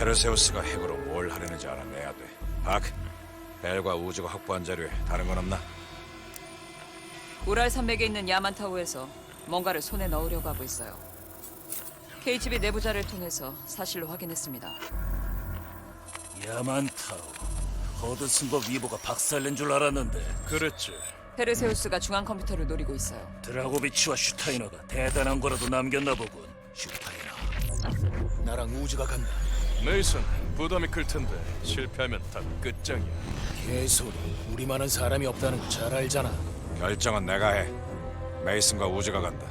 페르세우스가 핵으로 뭘 하려는지 알아내야 돼. 박, 벨과 우주가 확보한 자료에 다른 건 없나? 우랄 산맥에 있는 야만타우에서 뭔가를 손에 넣으려고 하고 있어요. KGB 내부자를 통해서 사실로 확인했습니다. 야만타우 허드슨과 위보가 박살낸 줄 알았는데 그랬지. 페르세우스가 중앙 컴퓨터를 노리고 있어요. 드라고비치와 슈타이너가 대단한 거라도 남겼나 보군 슈타이너 나랑 우주가 간다 메이슨 부담이 클 텐데 실패하면 다 끝장이야. 개소리 우리만한 사람이 없다는 거 잘 알잖아 결정은 내가 해. 메이슨과 우주가 간다.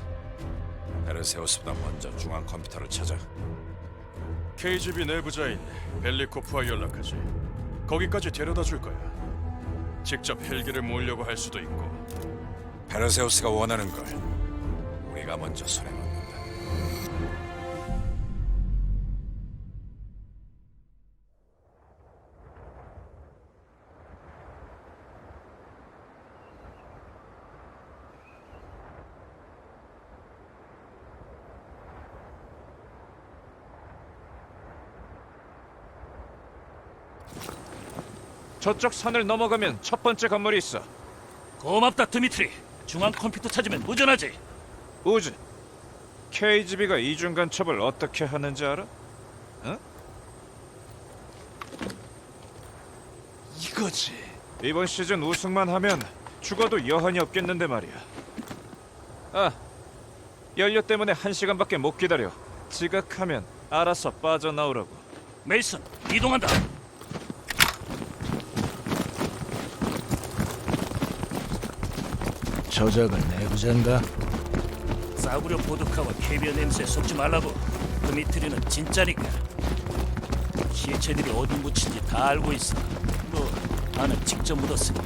페르세우스보다 먼저 중앙 컴퓨터를 찾아. KGB 내부자인 벨리코프와 연락하지. 거기까지 데려다 줄 거야. 직접 헬기를 몰려고 할 수도 있고. 페르세우스가 원하는 걸 우리가 먼저 손에 넣는 저쪽 산을 넘어가면 첫 번째 건물이 있어. 고맙다 드미트리 중앙 컴퓨터 찾으면 무전하지 우즈. KGB가 이중 간첩을 어떻게 하는지 알아? 이거지 이번 시즌 우승만 하면 죽어도 여한이 없겠는데 말이야. 아, 연료 때문에 한 시간밖에 못 기다려. 지각하면 알아서 빠져나오라고. 메이슨 이동한다 저작은 내부자인가? 싸구려 보드카와 캐비어 냄새에 속지 말라고. 드미트리는 진짜니까. 시체들이 어디 묻힌지 다 알고 있어. 뭐 나는 직접 묻었으니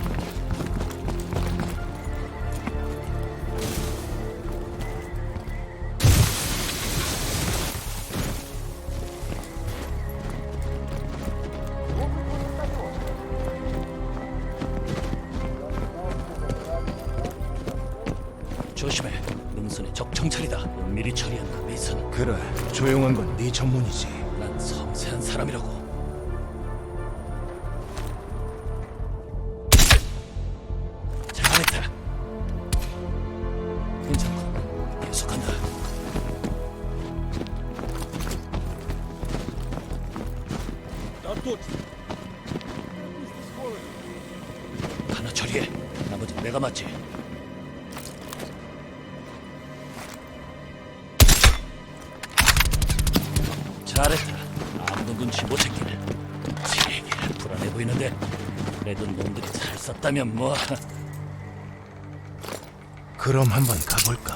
전문이지. 난 섬세한 사람이라고. 잘했다. 괜찮고 계속한다. 하나 처리해. 나머지 내가 맞지 잘했다. 아무도 눈치 못 채기를. 되게 불안해 보이는데 그래도 놈들이 잘 썼다면 뭐 그럼 한번 가볼까?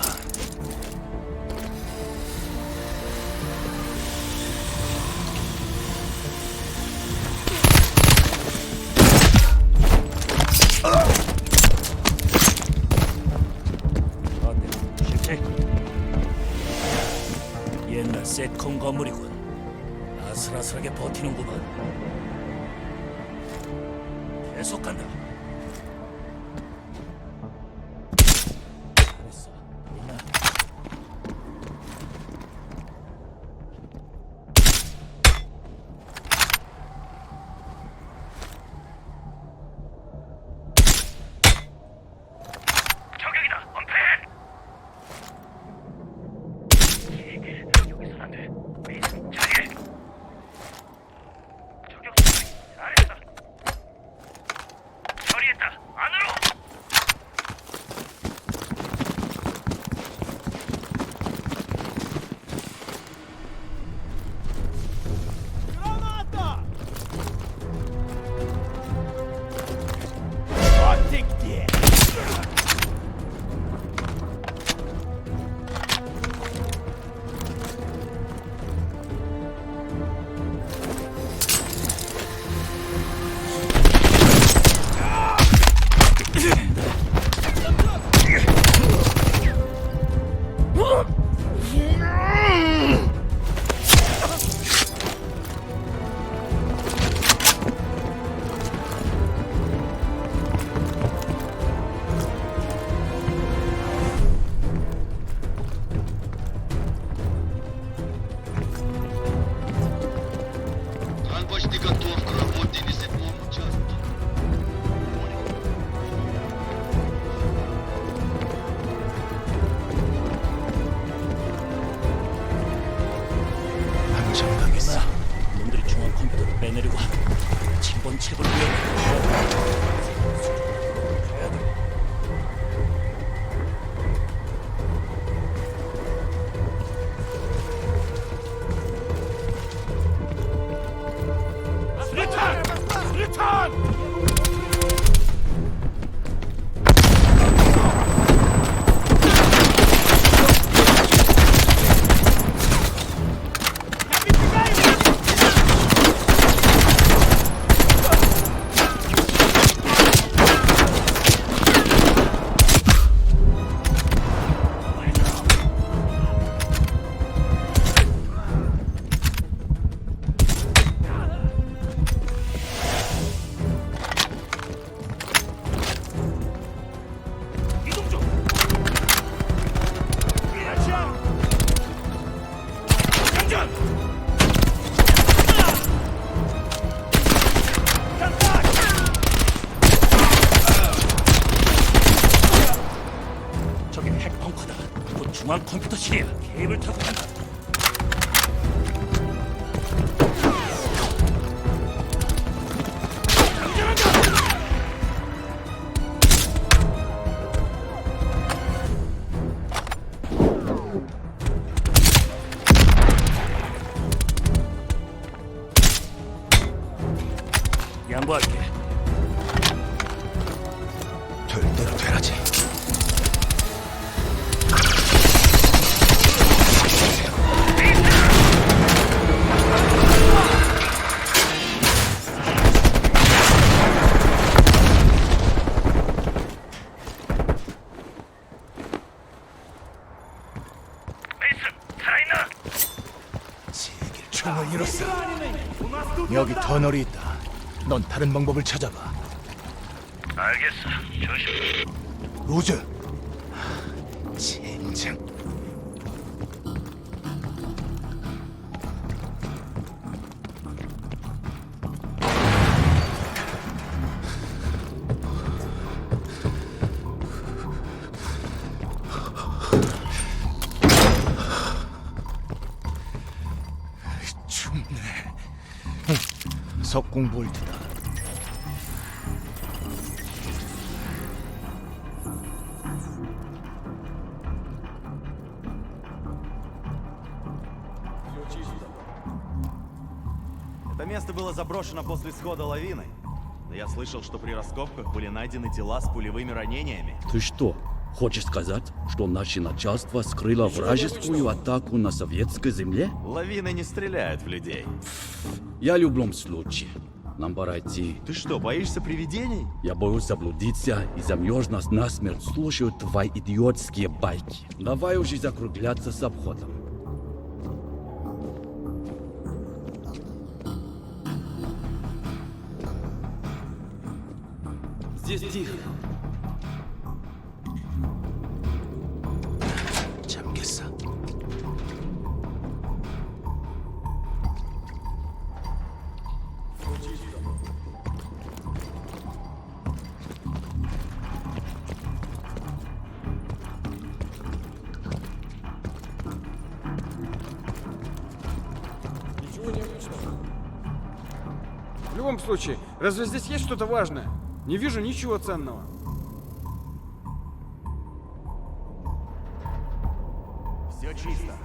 핵펑커다. 곧 중앙 컴퓨터실이야. 케이블 타고 간다. 방법을 찾아봐. 알겠어. 조심. 로즈. 젠장. 춥네. 석궁 볼트다. Заброшено после схода лавины. Но я слышал, что при раскопках были найдены тела с пулевыми ранениями. Ты что, хочешь сказать, что наше начальство скрыло вражескую атаку на советской земле? Лавины не стреляют в людей. Я любом случае. Нам пора идти. Ты что, боишься привидений? Я боюсь заблудиться и замерз нас насмерть слушаю твои идиотские байки. Давай уже закругляться с обходом. Здесь тихо. В любом случае, разве здесь есть что-то важное? Не вижу ничего ценного. Все чисто.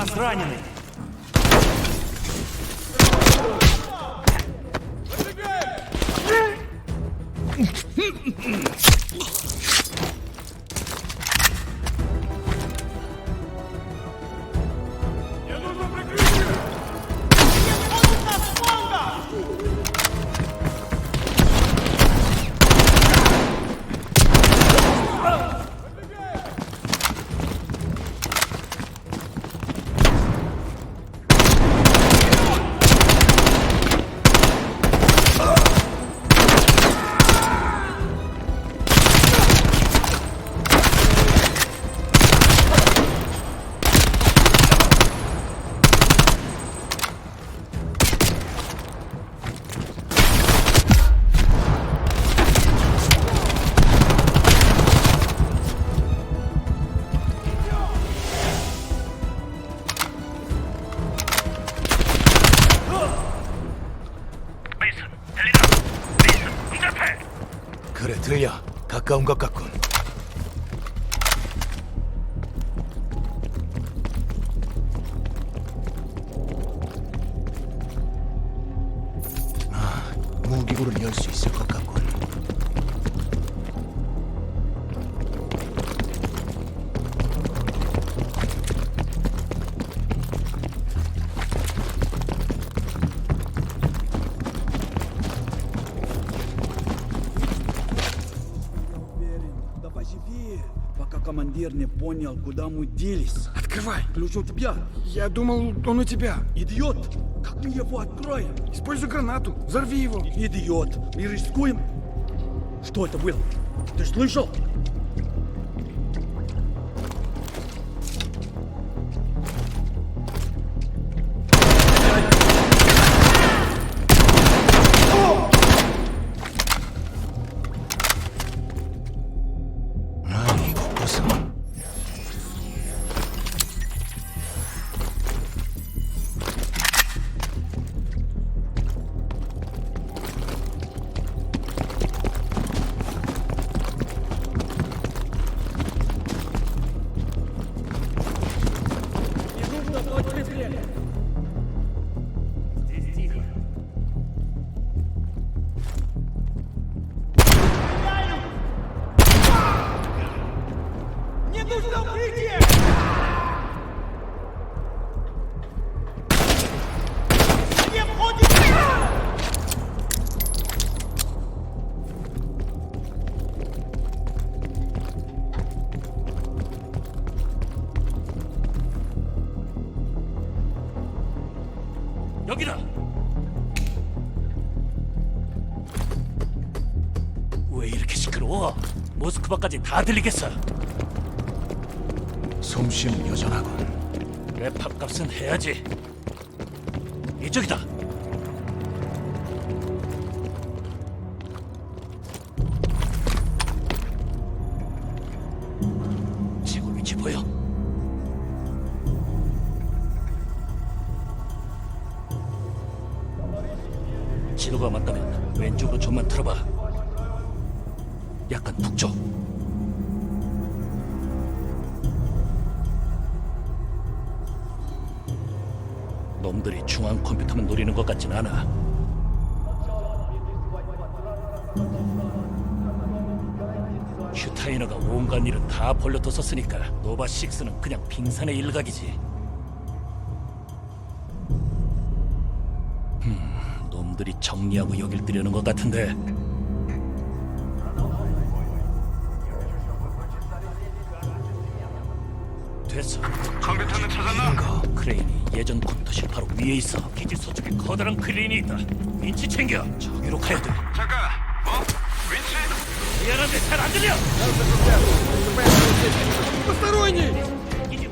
Нас раненый. Понял, куда мы делись. Открывай! Ключ у тебя. Я думал, он у тебя. Идиот! Как мы его откроем? Используй гранату, взорви его. Идиот! Мы рискуем. Что это было? Ты слышал? 모스크바까지 다 들리겠어. 솜씨는 여전하군. 내 밥값은 해야지. 이쪽이다. 다 벌려뒀었으니까 노바 6는 그냥 빙산의 일각이지. 음, 놈들이 정리하고 여길 들여는 것 같은데. 됐어. 컴퓨터는 찾았나? 크레인이 예전 컴퓨터실 바로 위에 있어. 기지 서쪽에 커다란 크레인이 있다. 윈치 챙겨. 저기로 가야 돼. 잠깐. Я разве саран делил? Посторонний! Иди, иди,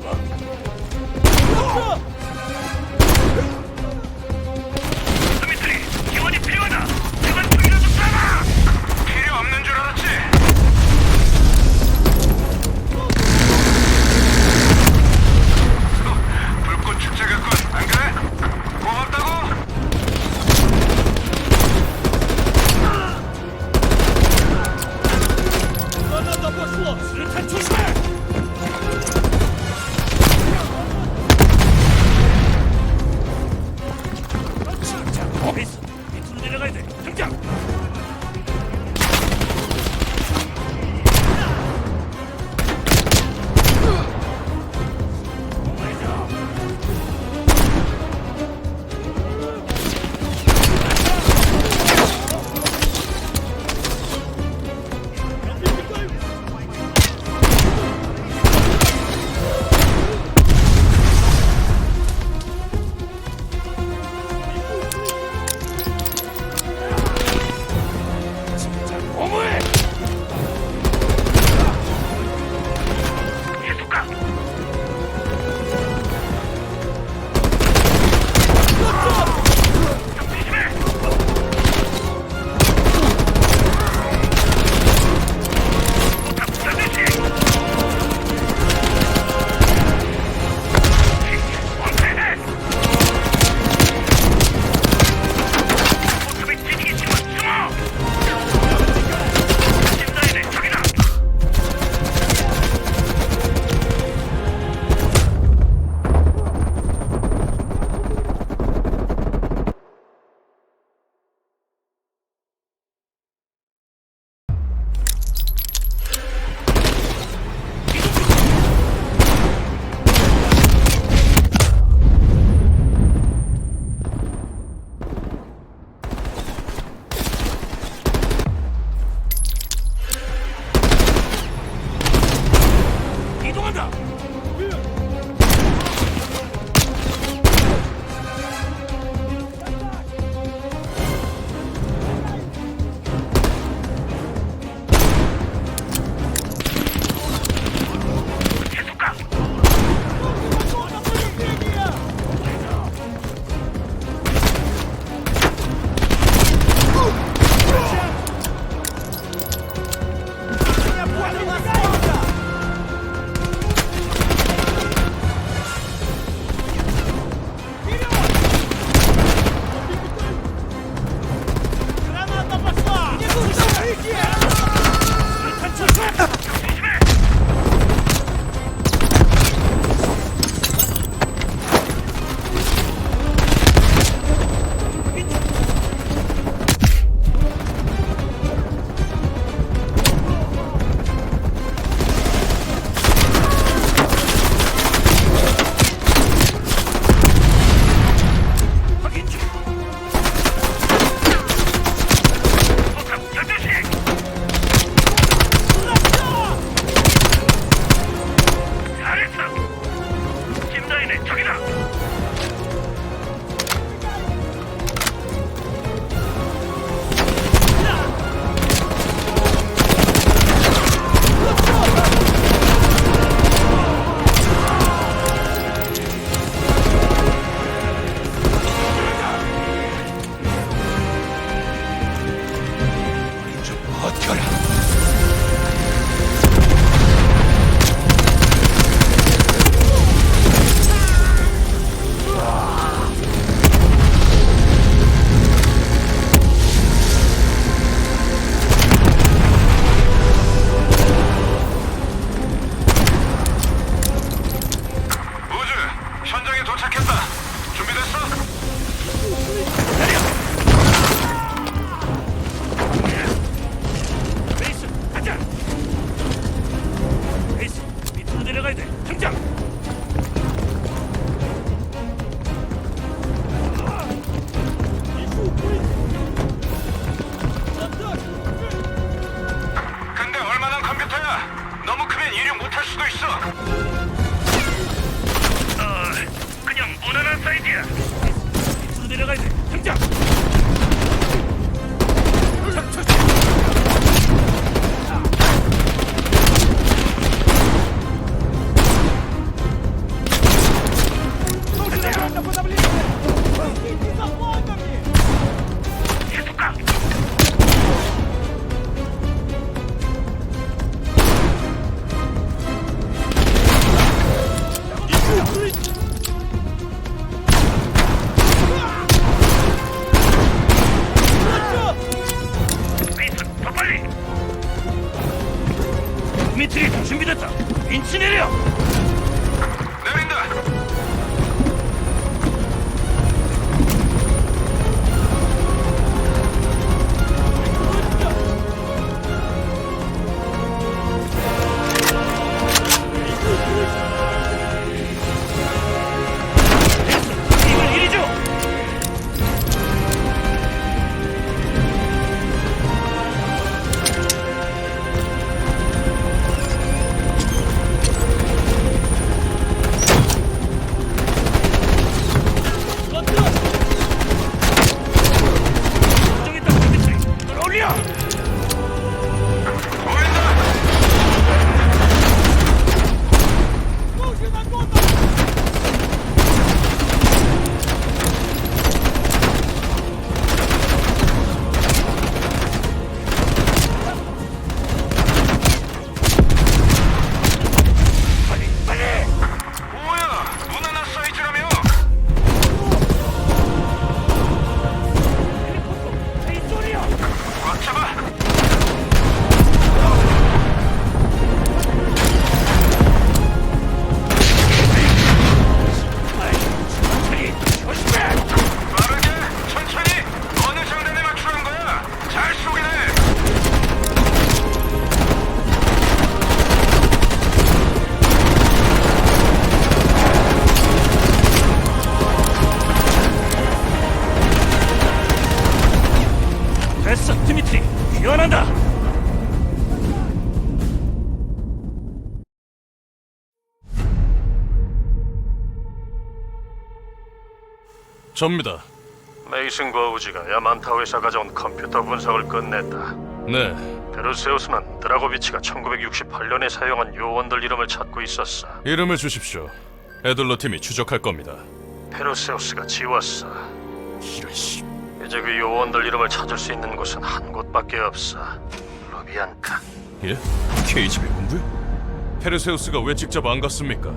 접니다. 메이슨과 우지가 야만타워에서 가져온 컴퓨터 분석을 끝냈다. 네, 베르세우스는 드라고비치가 1968년에 사용한 요원들 이름을 찾고 있었어. 이름을 주십시오. 에들러 팀이 추적할 겁니다. 페르세우스가 지웠어. 이런 씨. 이제 그 요원들 이름을 찾을 수 있는 곳은 한 곳밖에 없어. 루비안카. 예? KGB 본부요? 페르세우스가 왜 직접 안 갔습니까?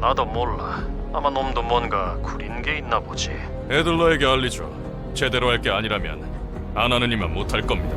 나도 몰라. 아마 놈도 뭔가 구린 게 있나 보지. 에들러에게 알리죠. 제대로 할 게 아니라면 안 하는 이만 못할 겁니다.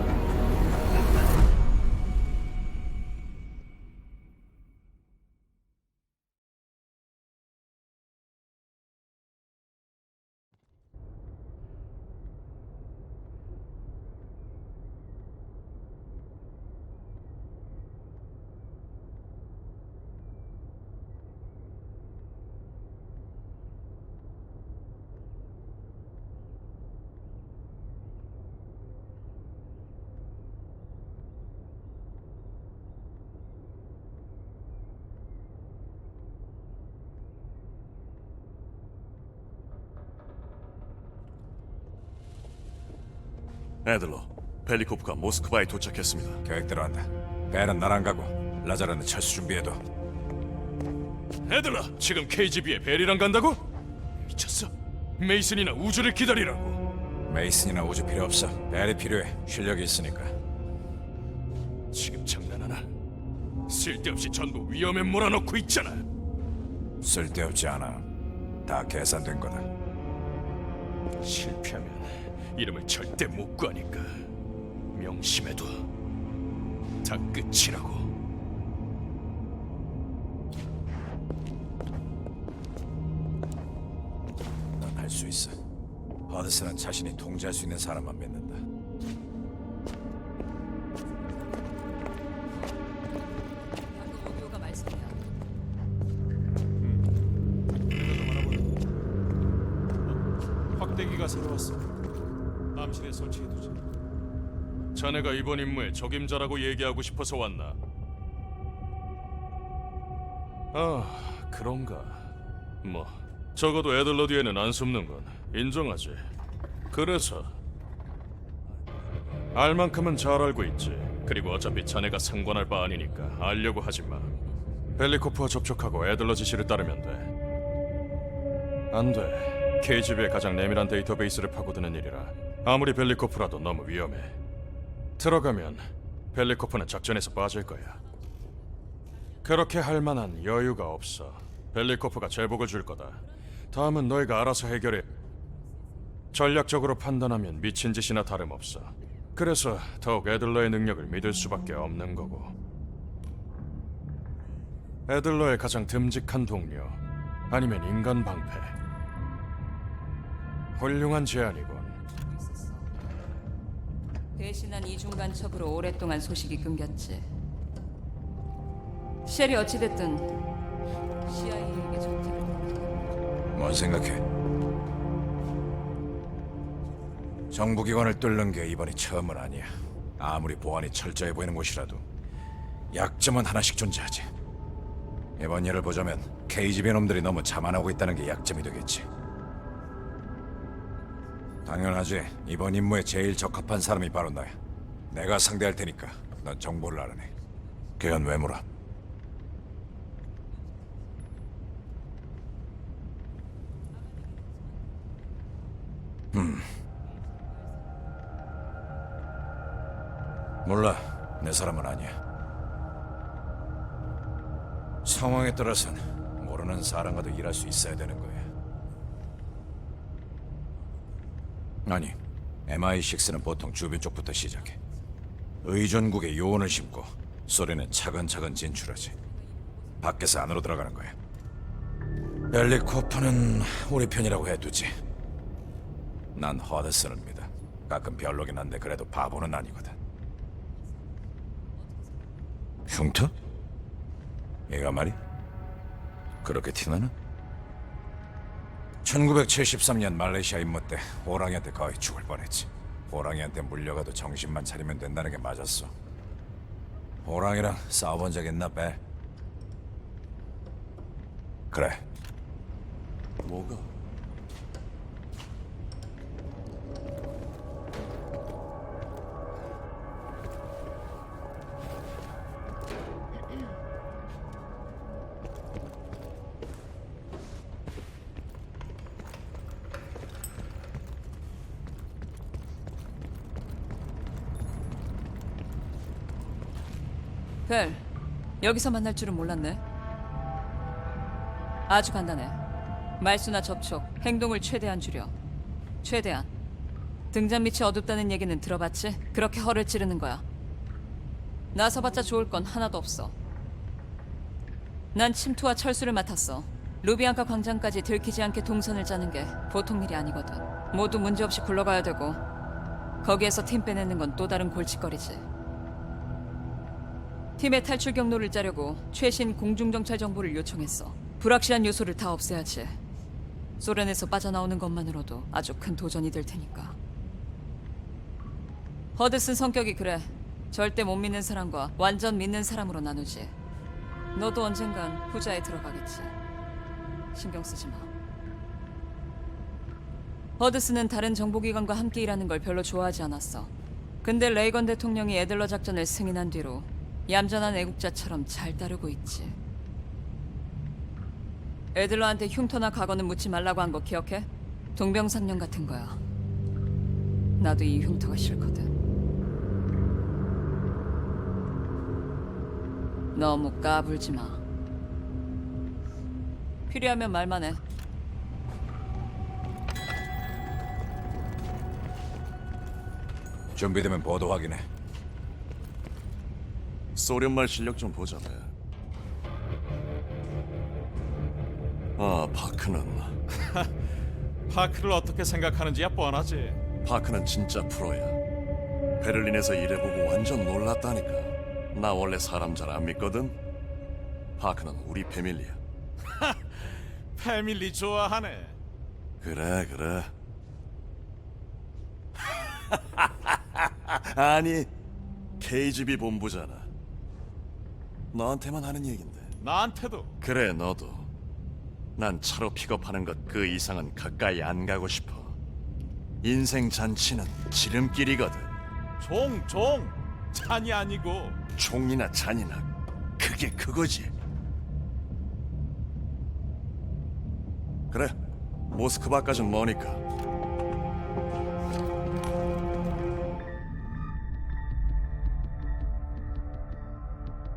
에들러, 벨리코프가 모스크바에 도착했습니다. 계획대로 한다. 벨은 나랑 가고 라자르는 철수 준비해둬. 에들러, 지금 KGB에 벨이랑 간다고? 미쳤어? 메이슨이나 우주를 기다리라고. 메이슨이나 우주 필요 없어. 벨이 필요해. 실력이 있으니까. 지금 장난하나? 쓸데없이 전부 위험에 몰아넣고 있잖아. 쓸데없지 않아. 다 계산된 거다. 실패하면 이름을 절대 못 구하니까 명심해둬. 다 끝이라고. 넌할수 있어. 허드슨은 자신이 통제할 수 있는 사람만 믿는다. 자네가 이번 임무의 적임자라고 얘기하고 싶어서 왔나? 아, 그런가. 뭐 적어도 애들러 뒤에는 안 숨는 건 인정하지. 그래서 알 만큼은 잘 알고 있지. 그리고 어차피 자네가 상관할 바 아니니까 알려고 하지 마. 벨리코프와 접촉하고 애들러 지시를 따르면 돼. 안 돼. KGB의 가장 내밀한 데이터베이스를 파고드는 일이라 아무리 벨리코프라도 너무 위험해. 들어가면 벨리코프는 작전에서 빠질 거야. 그렇게 할 만한 여유가 없어. 벨리코프가 제복을 줄 거다. 다음은 너희가 알아서 해결해. 전략적으로 판단하면 미친 짓이나 다름없어. 그래서 더욱 애들러의 능력을 믿을 수밖에 없는 거고. 애들러의 가장 듬직한 동료, 아니면 인간 방패. 훌륭한 제안이군. 대신한 이중 간첩으로 오랫동안 소식이 끊겼지. 쉘이 어찌됐든 CIA에게 정체를 뭔 생각해? 정부기관을 뚫는 게 이번이 처음은 아니야. 아무리 보안이 철저해 보이는 곳이라도 약점은 하나씩 존재하지. 이번 예를 보자면 KGB 놈들이 너무 자만하고 있다는 게 약점이 되겠지. 당연하지. 이번 임무에 제일 적합한 사람이 바로 나야. 내가 상대할 테니까 넌 정보를 알아내. 그건 왜 물어? 몰라. 내 사람은 아니야. 상황에 따라선 모르는 사람과도 일할 수 있어야 되는 거야. 아니, MI6는 보통 주변 쪽부터 시작해. 의존국에 요원을 심고 소련은 차근차근 진출하지. 밖에서 안으로 들어가는 거야. 벨리코프는 우리 편이라고 해두지. 난 허드슨을 믿어. 가끔 별로긴 한데 그래도 바보는 아니거든. 흉터? 얘가 말이? 그렇게 티나는? 1973년 말레이시아 임무 때 호랑이한테 거의 죽을 뻔했지. 호랑이한테 물려가도 정신만 차리면 된다는 게 맞았어. 호랑이랑 싸워본 적 있나 배? 그래. 뭐가? 벨, 여기서 만날 줄은 몰랐네. 아주 간단해. 말수나 접촉, 행동을 최대한 줄여. 최대한. 등잔 밑이 어둡다는 얘기는 들어봤지? 그렇게 허를 찌르는 거야. 나서봤자 좋을 건 하나도 없어. 난 침투와 철수를 맡았어. 루비앙카 광장까지 들키지 않게 동선을 짜는 게 보통 일이 아니거든. 모두 문제없이 굴러가야 되고 거기에서 팀 빼내는 건 또 다른 골칫거리지. 팀의 탈출 경로를 짜려고 최신 공중정찰 정보를 요청했어. 불확실한 요소를 다 없애야지. 소련에서 빠져나오는 것만으로도 아주 큰 도전이 될 테니까. 허드슨 성격이 그래. 절대 못 믿는 사람과 완전 믿는 사람으로 나누지. 너도 언젠간 후자에 들어가겠지. 신경 쓰지 마. 허드슨은 다른 정보기관과 함께 일하는 걸 별로 좋아하지 않았어. 근데 레이건 대통령이 애들러 작전을 승인한 뒤로 얌전한 애국자처럼 잘 따르고 있지. 애들러한테 흉터나 과거는 묻지 말라고 한 거 기억해? 동병상련 같은 거야. 나도 이 흉터가 싫거든. 너무 까불지 마. 필요하면 말만 해. 준비되면 보도 확인해. 소련말 실력 좀 보자네. 아, 파크는 파크를 어떻게 생각하는지야 뻔하지. 파크는 진짜 프로야. 베를린에서 일해보고 완전 놀랐다니까. 나 원래 사람 잘 안 믿거든. 파크는 우리 패밀리야. 패밀리 좋아하네. 그래 그래. 아니 KGB 본부잖아. 너한테만 하는 얘긴데. 나한테도. 그래 너도 난 차로 픽업하는 것 그 이상은 가까이 안 가고 싶어 인생 잔치는 지름길이거든 종, 종. 잔이 아니고. 총이나 잔이나 그게 그거지 그래 모스크바까진 머니까